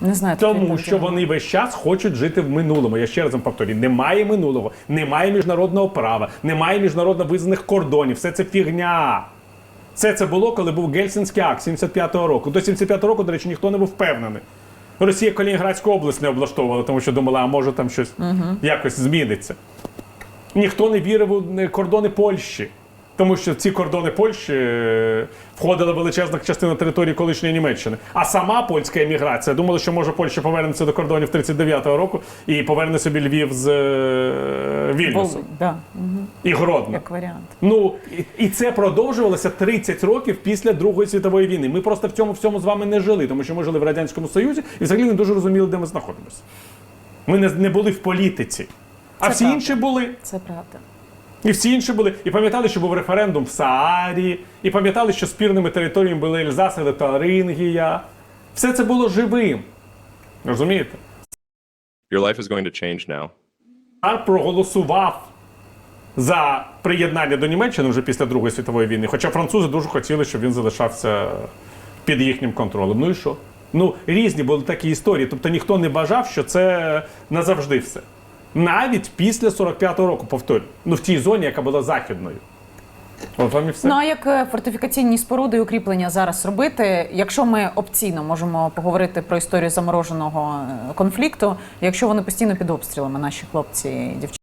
Не знаю. Тому що вони весь час хочуть жити в минулому. Я ще раз вам повторюю: немає минулого, немає міжнародного права, немає міжнародно визнаних кордонів. Все це фігня. Все це було, коли був Гельсінський акт 75-го року. До 75-го року, до речі, ніхто не був впевнений. Росія Калінінградську область не облаштовувала, тому що думала, а може там щось якось зміниться. Ніхто не вірив у е, кордони Польщі. Тому що ці кордони Польщі е, входила величезна частина території колишньої Німеччини. А сама польська еміграція думала, що може Польща повернеться до кордонів 39-го року і поверне собі Львів з е, Вільнюсом да, і Гродно. як варіант. Ну і, і це продовжувалося 30 років після Другої світової війни. Ми просто в цьому всьому з вами не жили, тому що ми жили в радянському союзі і взагалі не дуже розуміли, де ми знаходимося. Ми не, не були в політиці. А Це всі правда. інші були. Це правда. І всі інші були. І пам'ятали, що був референдум в Саарі, і пам'ятали, що спірними територіями були Ельзас і Лотарингія. Все це було живим. Розумієте? Your life is going to change now. Саар проголосував за приєднання до Німеччини вже після Другої світової війни. Хоча французи дуже хотіли, щоб він залишався під їхнім контролем. Ну і що? Ну, різні були такі історії. Тобто ніхто не бажав, що це назавжди все. Навіть після 45-го року, повторю, Ну, в тій зоні, яка була західною. От вам і все. Ну а як е, фортифікаційні споруди і укріплення зараз робити? Якщо ми опційно можемо поговорити про історію замороженого е, конфлікту, якщо вони постійно під обстрілами, наші хлопці і дівчата?